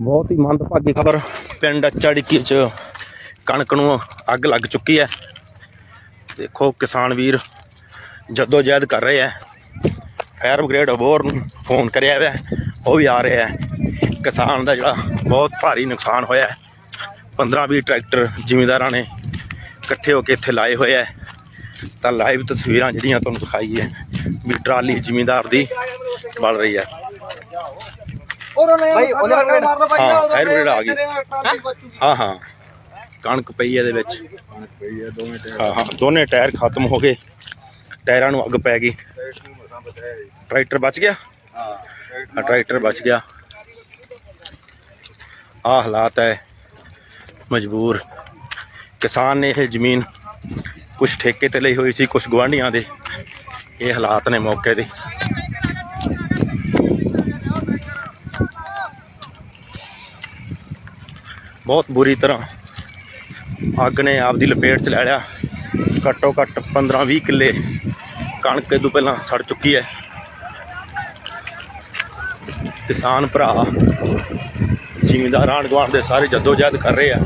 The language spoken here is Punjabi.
ਬਹੁਤ ਹੀ ਮੰਦਭਾਗੀ ਖਬਰ। ਪਿੰਡ ਚੜਕੀ ਚ ਕਣਕ ਨੂੰ ਅੱਗ ਲੱਗ ਚੁੱਕੀ ਹੈ। ਦੇਖੋ ਕਿਸਾਨ ਵੀਰ ਜੱਦੋ ਜਹਿਦ ਕਰ ਰਹੇ ਹੈ। ਫਾਇਰ ਬ੍ਰਿਗੇਡ ਅਬੋਰ ਨੂੰ ਫੋਨ ਕਰਿਆ ਹੋਇਆ ਉਹ ਵੀ ਆ ਰਿਹਾ ਹੈ। ਕਿਸਾਨ ਦਾ ਜਿਹੜਾ ਬਹੁਤ ਭਾਰੀ ਨੁਕਸਾਨ ਹੋਇਆ ਹੈ। 15-20 ਟਰੈਕਟਰ ਜ਼ਿਮੀਂਦਾਰਾਂ ਨੇ ਇਕੱਠੇ ਹੋ ਕੇ ਇੱਥੇ ਲਾਏ ਹੋਏ ਹੈ। ਤਾਂ ਲਾਈਵ ਤਸਵੀਰਾਂ ਜਿਹੜੀਆਂ ਤੁਹਾਨੂੰ ਦਿਖਾਈ ਹੈ। ਵੀ ਟਰਾਲੀ ਜ਼ਿਮੀਂਦਾਰ ਦੀ ਬਲ ਰਹੀ ਹੈ। ਭਾਈ ਉਹਨੇ ਫਾਇਰ ਮਾਰਨਾ ਭਾਈ ਹਾਂ ਫਾਇਰ ਬ੍ਰਿਗੇਡ ਆ ਗਈ। ਹਾਂ ਹਾਂ। ਕਣਕ ਪਈ ਇਹਦੇ ਵਿੱਚ। ਹਾਂ ਹਾਂ ਦੋਨੇ ਟਾਇਰ ਖਤਮ ਹੋ ਗਏ। ਟਾਇਰਾਂ ਨੂੰ ਅੱਗ ਪੈ ਗਈ। ਟਰੈਕਟਰ ਬਚ ਗਿਆ? ਹਾਂ ਟਰੈਕਟਰ ਬਚ ਗਿਆ। ਆ ਹਾਲਾਤ ਹੈ ਮਜਬੂਰ। ਕਿਸਾਨ ਨੇ ਇਹ ਜ਼ਮੀਨ ਕੁਝ ਠੇਕੇ ਤੇ ਲਈ ਹੋਈ ਸੀ ਕੁਝ ਗਵਾਂਢੀਆਂ ਦੇ। ਇਹ ਹਾਲਾਤ ਨੇ ਮੌਕੇ ਦੇ। ਬਹੁਤ ਬੁਰੀ ਤਰ੍ਹਾਂ ਅੱਗ ਨੇ ਆਪਦੀ ਲਪੇਟ 'ਚ ਲੈ ਲਿਆ। ਘੱਟੋ ਘੱਟ 15-20 ਕਿੱਲੇ ਕਣਕ ਇਹ ਤੋਂ ਪਹਿਲਾਂ ਸੜ ਚੁੱਕੀ ਹੈ। ਕਿਸਾਨ ਭਰਾ ਜ਼ਿਮੀਂਦਾਰ ਆਣ ਗਵਾਂਡ ਦੇ ਸਾਰੇ ਜਦੋਜਹਿਦ ਕਰ ਰਹੇ ਆ।